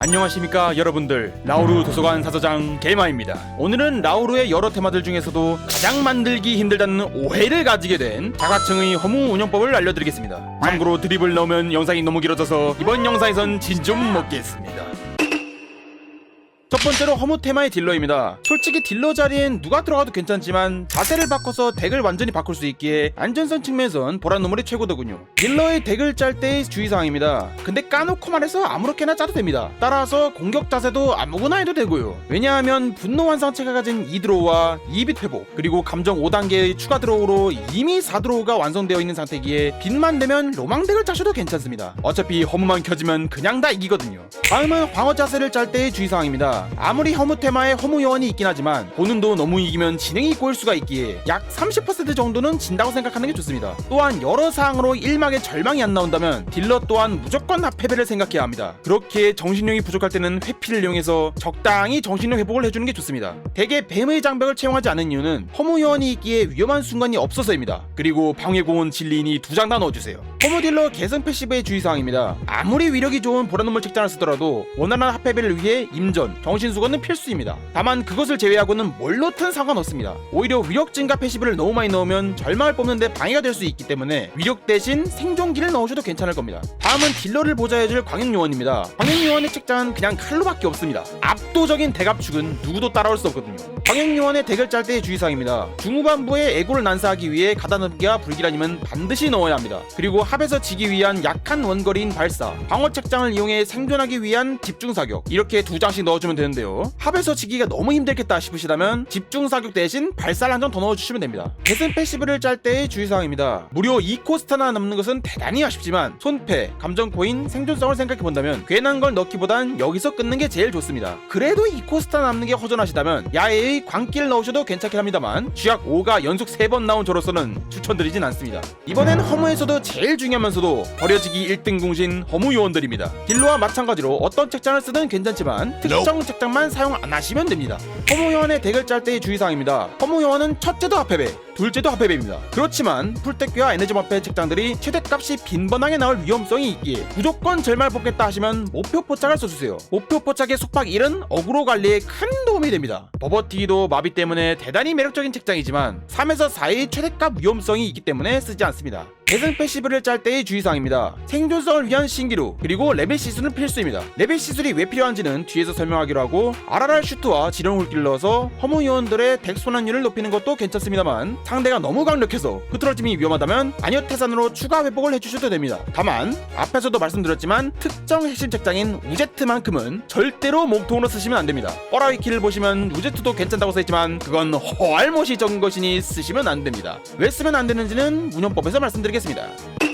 안녕하십니까 여러분들. 라우루 도서관 사서장 게마입니다. 오늘은 라우루의 여러 테마들 중에서도 가장 만들기 힘들다는 오해를 가지게 된 자가층의 허무 운영법을 알려드리겠습니다. 참고로 드립을 넣으면 영상이 너무 길어져서 이번 영상에선 진 좀 먹겠습니다 첫 번째로 허무 테마의 딜러입니다. 솔직히 딜러 자리엔 누가 들어가도 괜찮지만 자세를 바꿔서 덱을 완전히 바꿀 수 있기에 안전성 측면에선 보란 놈물이 최고더군요. 딜러의 덱을 짤 때의 주의사항입니다. 근데 까놓고 말해서 아무렇게나 짜도 됩니다. 따라서 공격 자세도 아무거나 해도 되고요. 왜냐하면 분노 완성체가 가진 2드로우와 2빛 회복 그리고 감정 5단계의 추가 드로우로 이미 4드로우가 완성되어 있는 상태기에 빛만 되면 로망 덱을 짜셔도 괜찮습니다. 어차피 허무만 켜지면 그냥 다 이기거든요. 다음은 방어 자세를 짤 때의 주의사항입니다. 아무리 허무 테마에 허무 요원이 있긴 하지만 본능도 너무 이기면 지능이 꼬일 수가 있기에 약 30% 정도는 진다고 생각하는 게 좋습니다. 또한 여러 사항으로 1막에 절망이 안 나온다면 딜러 또한 무조건 합패배를 생각해야 합니다. 그렇게 정신력이 부족할 때는 회피를 이용해서 적당히 정신력 회복을 해주는 게 좋습니다. 대개 뱀의 장벽을 채용하지 않은 이유는 허무 요원이 있기에 위험한 순간이 없어서입니다. 그리고 방해공은 진리인이 두 장 다 넣어주세요. 허무 딜러 계승 패시브의 주의사항입니다. 아무리 위력이 좋은 보라눈물 책장을 쓰더라도 원활한 합패배를 위해 임전, 정신수건은 필수입니다. 다만 그것을 제외하고는 뭘 넣든 상관없습니다. 오히려 위력 증가 패시브를 너무 많이 넣으면 절망을 뽑는데 방해가 될 수 있기 때문에 위력 대신 생존기를 넣으셔도 괜찮을 겁니다. 다음은 딜러를 보좌해줄 광역요원입니다. 광역요원의 책장은 그냥 칼로밖에 없습니다. 압도적인 대갑축은 누구도 따라올 수 없거든요. 광역요원의 덱을 짤 때의 주의사항입니다. 중후반부에 에고를 난사하기 위해 가다넘기와 불길한임은 반드시 넣어야 합니다. 그리고 합에서 지기 위한 약한 원거리인 발사, 방어 책장을 이용해 생존하기 위한 집중 사격 이렇게 두 장씩 넣어주면 되는데요. 합에서 지기가 너무 힘들겠다 싶으시다면 집중 사격 대신 발사를 한장더 넣어주시면 됩니다. 대승 패시브를 짤 때의 주의사항입니다. 무려 2코스트나 남는 것은 대단히 아쉽지만 손패, 감정 코인, 생존성을 생각해 본다면 괜한 걸 넣기보단 여기서 끊는 게 제일 좋습니다. 그래도 2코스트나 남는 게 허전하시다면 야외의 광기를 넣으셔도 괜찮긴 합니다만 쥐약 5가 연속 3번 나온 저로서는 추천드리진 않습니다. 이번엔 허무에서도 제일 중요하면서도 버려지기 1등 공신 허무 요원들입니다. 딜로와 마찬가지로 어떤 책장을 쓰든 괜찮지만 특정 책장만 사용 안 하시면 됩니다. 허무 요원의 덱을 짤 때의 주의사항입니다. 허무 요원은 첫째도 합패배, 둘째도 합패배입니다. 그렇지만 풀떼끼와 에너지 마패 책장들이 최대값이 빈번하게 나올 위험성이 있기에 무조건 절말 뽑겠다 하시면 목표 포착을 써주세요. 목표 포착의 속박 1은 어그로 관리에 큰 도움이 됩니다. 버버티기도 마비 때문에 대단히 매력적인 책장이지만 3에서 4의 최대값 위험성이 있기 때문에 쓰지 않습니다. 대승 패시브를 짤 때의 주의사항입니다. 생존성을 위한 신기루 그리고 레벨 시술은 필수입니다. 레벨 시술이 왜 필요한지는 뒤에서 설명하기로 하고 RRR 슈트와 지령 넣어서 허무 요원들의 덱 소난율을 높이는 것도 괜찮습니다만 상대가 너무 강력해서 흐트러짐이 위험하다면 아니어 태산으로 추가 회복을 해주셔도 됩니다. 다만 앞에서도 말씀드렸지만 특정 핵심 책장인 우제트만큼은 절대로 몸통으로 쓰시면 안 됩니다. 뻐라위키를 보시면 우제트도 괜찮다고 써있지만 그건 허알못이 적은 것이니 쓰시면 안 됩니다. 왜 쓰면 안 되는지는 운영법에서 말씀드리겠습니다.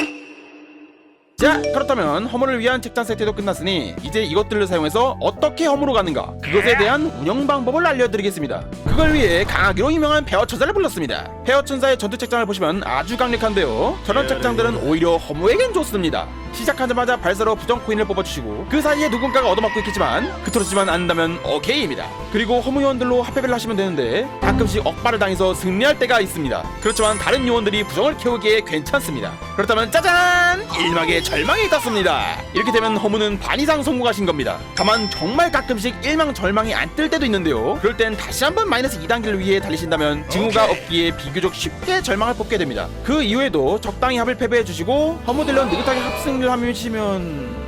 자 그렇다면 허물을 위한 책장 세트도 끝났으니 이제 이것들을 사용해서 어떻게 허물로 가는가? 그것에 대한 운영 방법을 알려드리겠습니다. 그걸 위해 강하기로 유명한 페어 천사를 불렀습니다. 페어 천사의 전투 책장을 보시면 아주 강력한데요. 저런 책장들은 오히려 허무에겐 좋습니다. 시작하자마자 발사로 부정 코인을 뽑아주시고 그 사이에 누군가가 얻어맞고 있겠지만 그토록지만 않는다면 오케이입니다. 그리고 허무 요원들로 합패배를 하시면 되는데 가끔씩 억발을 당해서 승리할 때가 있습니다. 그렇지만 다른 요원들이 부정을 키우기에 괜찮습니다. 그렇다면 짜잔! 일막의 절망이 떴습니다. 이렇게 되면 허무는 반 이상 성공하신 겁니다. 다만 정말 가끔씩 일망 절망이 안 뜰 때도 있는데요. 그럴 땐 다시 한번 마이너스 2단계를 위해 달리신다면 징후가 없기에 비교적 쉽게 절망을 뽑게 됩니다. 그 이후에도 적당히 합을 패배해 주시고 허무들런 느긋하게 합승을 하시면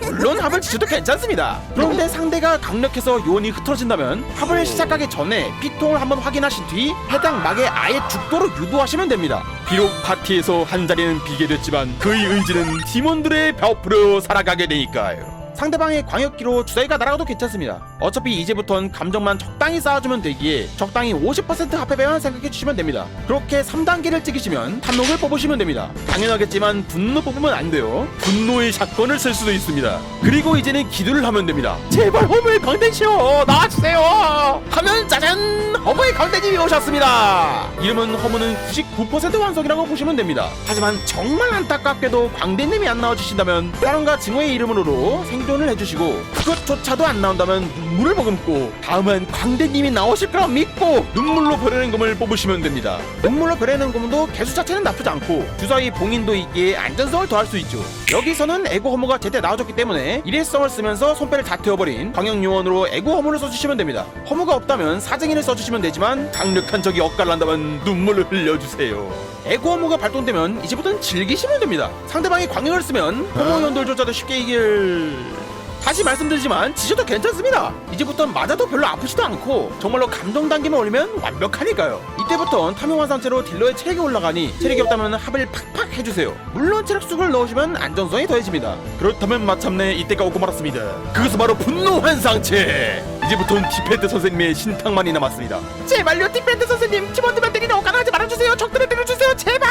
물론 합을 지셔도 괜찮습니다. 그런데 상대가 강력해서 요원이 흐트러진다면 합을 시작하기 전에 피통을 한번 확인하신 뒤 해당 막에 아예 죽도록 유도하시면 됩니다. 비록 파티에서 한 자리는 비게 됐지만 그의 의지는 팀원들의 벽으로 살아가게 되니까요. 상대방의 광역기로 주사위가 날아가도 괜찮습니다. 어차피 이제부턴 감정만 적당히 쌓아주면 되기에 적당히 50% 합해배만 생각해 주시면 됩니다. 그렇게 3단계를 찍으시면 탐욕을 뽑으시면 됩니다. 당연하겠지만 분노 뽑으면 안 돼요. 분노의 샷건을 쓸 수도 있습니다. 그리고 이제는 기도를 하면 됩니다. 제발 허무의 강대시여 나와주세요. 하면 짜잔 허무의 강대님이 오셨습니다. 이름은 허무는 99% 완성이라고 보시면 됩니다. 하지만 정말 안타깝게도 광대님이 안 나와주신다면 사람과 증오의 이름으로 생존을 해주시고 그것조차도 안 나온다면 눈 물을 머금고 다음은 광대님이 나오실 거라 믿고 눈물로 버리는 검을 뽑으시면 됩니다. 눈물로 버리는 검도 개수 자체는 나쁘지 않고 주사위 봉인도 있기에 안전성을 더할 수 있죠. 여기서는 에고 허무가 제때 나와줬기 때문에 일회성을 쓰면서 손패를 다 태워버린 광역 요원으로 에고 허무를 써주시면 됩니다. 허무가 없다면 사정인을 써주시면 되지만 강력한 적이 엇갈난다면 눈물을 흘려주세요. 에고 허무가 발동되면 이제부터는 즐기시면 됩니다. 상대방이 광역을 쓰면 허무 요원들조차도 쉽게 이길... 다시 말씀드리지만 지셔도 괜찮습니다. 이제부터는 맞아도 별로 아프지도 않고 정말로 감정 단계만 올리면 완벽하니까요. 이때부터는 탐욕한 상태로 딜러의 체력이 올라가니 체력이 없다면 합을 팍팍 해주세요. 물론 체력 수를 넣으시면 안전성이 더해집니다. 그렇다면 마침내 이때가 오고 말았습니다. 그것은 바로 분노한 상체. 이제부터는 디펜트 선생님의 신탁만이 남았습니다. 제발요 디펜트 선생님 팀원들만 때리는 억간하지 말아주세요. 적들을 때려주세요 제발.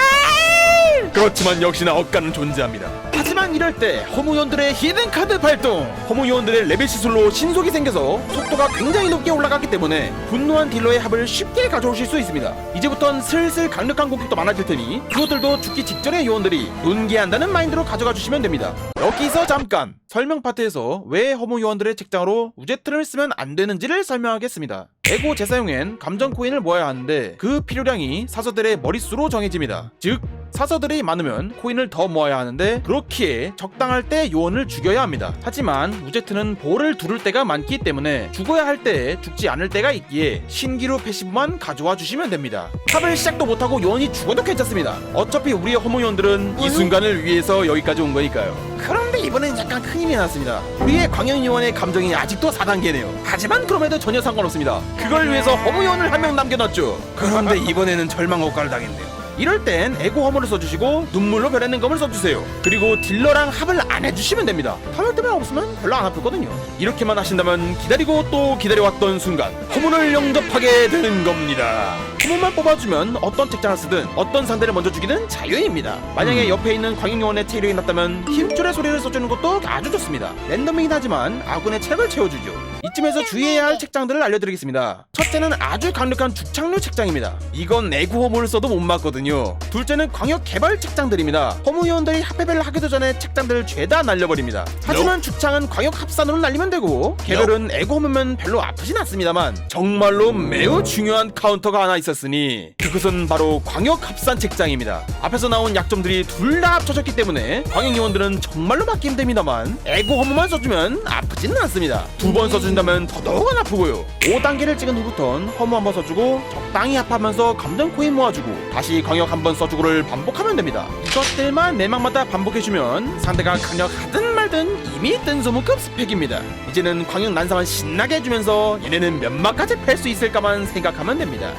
그렇지만 역시나 억간은 존재합니다. 하지만 이럴 때 허무요원들의 히든 카드 발동. 허무요원들의 레벨 시술로 신속이 생겨서 속도가 굉장히 높게 올라갔기 때문에 분노한 딜러의 합을 쉽게 가져오실 수 있습니다. 이제부턴 슬슬 강력한 공격도 많아질 테니 그것들도 죽기 직전의 요원들이 논기한다는 마인드로 가져가 주시면 됩니다. 여기서 잠깐 설명 파트에서 왜 허무요원들의 책장으로 우제트를 쓰면 안 되는지를 설명하겠습니다 에고 재사용엔 감정 코인을 모아야 하는데 그 필요량이 사서들의 머릿수로 정해집니다 즉 사서들이 많으면 코인을 더 모아야 하는데 그렇기에 적당할 때 요원을 죽여야 합니다. 하지만 우제트는 볼을 두를 때가 많기 때문에 죽어야 할때 죽지 않을 때가 있기에 신기루 패시브만 가져와 주시면 됩니다. 탑을 시작도 못하고 요원이 죽어도 괜찮습니다. 어차피 우리의 허무 요원들은 이 순간을 위해서 여기까지 온 거니까요. 그런데 이번엔 약간 큰 힘이 났습니다. 우리의 광현 요원의 감정이 아직도 4단계네요. 하지만 그럼에도 전혀 상관없습니다. 그걸 위해서 허무 요원을 한 명 남겨놨죠. 그런데 이번에는 절망 효과를 당했네요. 이럴 땐 에고 허물을 써주시고 눈물로 변했는 검을 써주세요. 그리고 딜러랑 합을 안 해주시면 됩니다. 탐욕 때문에 없으면 별로 안 아프거든요. 이렇게만 하신다면 기다리고 또 기다려왔던 순간 허물을 영접하게 되는 겁니다. 허물만 뽑아주면 어떤 책장을 쓰든 어떤 상대를 먼저 죽이는 자유입니다. 만약에 옆에 있는 광역요원의 체력이 낮다면 힘줄의 소리를 써주는 것도 아주 좋습니다. 랜덤이긴 하지만 아군의 체력을 채워주죠 이쯤에서 주의해야 할 책장들을 알려드리겠습니다. 첫째는 아주 강력한 죽창류 책장입니다. 이건 내구 허물을 써도 못 맞거든요. 둘째는 광역 개발 책장들입니다. 허무요원들이 합해배를 하기도 전에 책장들을 죄다 날려버립니다. 하지만 죽창은 광역 합산으로 날리면 되고 개별은 애고 허무면 별로 아프진 않습니다만 정말로 매우 중요한 카운터가 하나 있었으니 그것은 바로 광역 합산 책장입니다. 앞에서 나온 약점들이 둘 다 합쳐졌기 때문에 광역 요원들은 정말로 맞기 힘듭니다만 애고 허무만 써주면 아프지는 않습니다. 두 번 써 준다면 더더욱 아프고요. 5단계를 찍은 후부턴 허무 한번 써주고 적당히 합하면서 감정 코인 모아주고 다시 광역 한번 써주고를 반복하면 됩니다. 이것들만 내막마다 반복해주면 상대가 강력하든 말든 이미 뜬 소문급 스펙입니다. 이제는 광역 난사만 신나게 해주면서 얘네는 몇 마까지 팰 수 있을까만 생각하면 됩니다.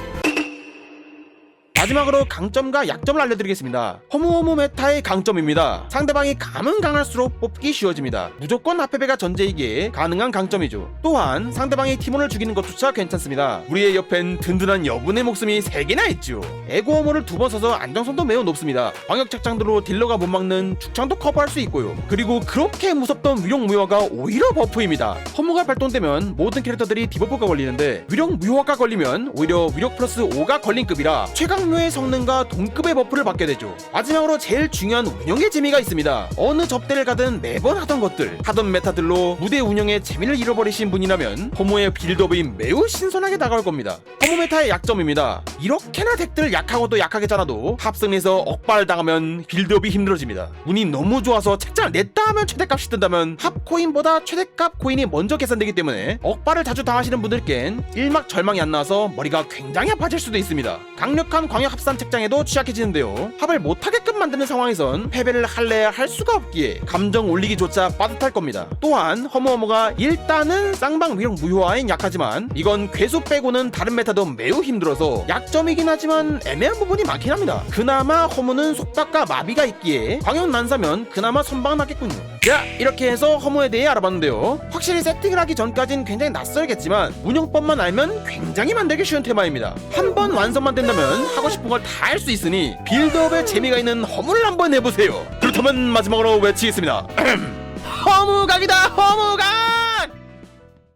마지막으로 강점과 약점을 알려드리겠습니다. 허무허무 메타의 강점입니다. 상대방이 감은 강할수록 뽑기 쉬워집니다. 무조건 합패배가 전제이기에 가능한 강점이죠. 또한 상대방이 팀원을 죽이는 것조차 괜찮습니다. 우리의 옆엔 든든한 여분의 목숨이 3개나 있죠. 에고 허무를 두 번 써서 안정성도 매우 높습니다. 광역 착장들로 딜러가 못 막는 죽창도 커버할 수 있고요. 그리고 그렇게 무섭던 위력 무효화가 오히려 버프입니다. 허무가 발동되면 모든 캐릭터들이 디버프가 걸리는데 위력 무효화가 걸리면 오히려 위력 플러스 5가 걸린 급이라 최강 묘의 성능과 동급의 버프를 받게 되죠. 마지막으로 제일 중요한 운영의 재미가 있습니다. 어느 접대를 가든 매번 하던 것들, 하던 메타들로 무대 운영의 재미를 잃어버리신 분이라면 허무의 빌드업이 매우 신선하게 다가올 겁니다. 허무 메타의 약점입니다. 이렇게나 덱들 약하고도 약하게 짜놔도 합승에서 억발 당하면 빌드업이 힘들어집니다. 운이 너무 좋아서 책장을 냈다 하면 최대값이 뜬다면 합 코인보다 최대값 코인이 먼저 계산되기 때문에 억발을 자주 당하시는 분들께는 일막 절망이 안 나와서 머리가 굉장히 아파질 수도 있습니다. 강력한 광역 합산 책장에도 취약해지는데요. 합을 못하게끔 만드는 상황에선 패배를 할래야 할 수가 없기에 감정 올리기조차 빠듯할 겁니다. 또한 허무허무가 일단은 쌍방 위력 무효화엔 약하지만 이건 괴수 빼고는 다른 메타도 매우 힘들어서 약점이긴 하지만 애매한 부분이 많긴 합니다. 그나마 허무는 속박과 마비가 있기에 광역 난사면 그나마 선방 나겠군요. 자 이렇게 해서 허무에 대해 알아봤는데요. 확실히 세팅을 하기 전까진 굉장히 낯설겠지만 운영법만 알면 굉장히 만들기 쉬운 테마입니다. 한 번 완성만 된다면 하고 싶은 걸 다 할 수 있으니 빌드업에 재미가 있는 허무를 한번 해보세요. 그렇다면 마지막으로 외치겠습니다. 허무각이다 허무각!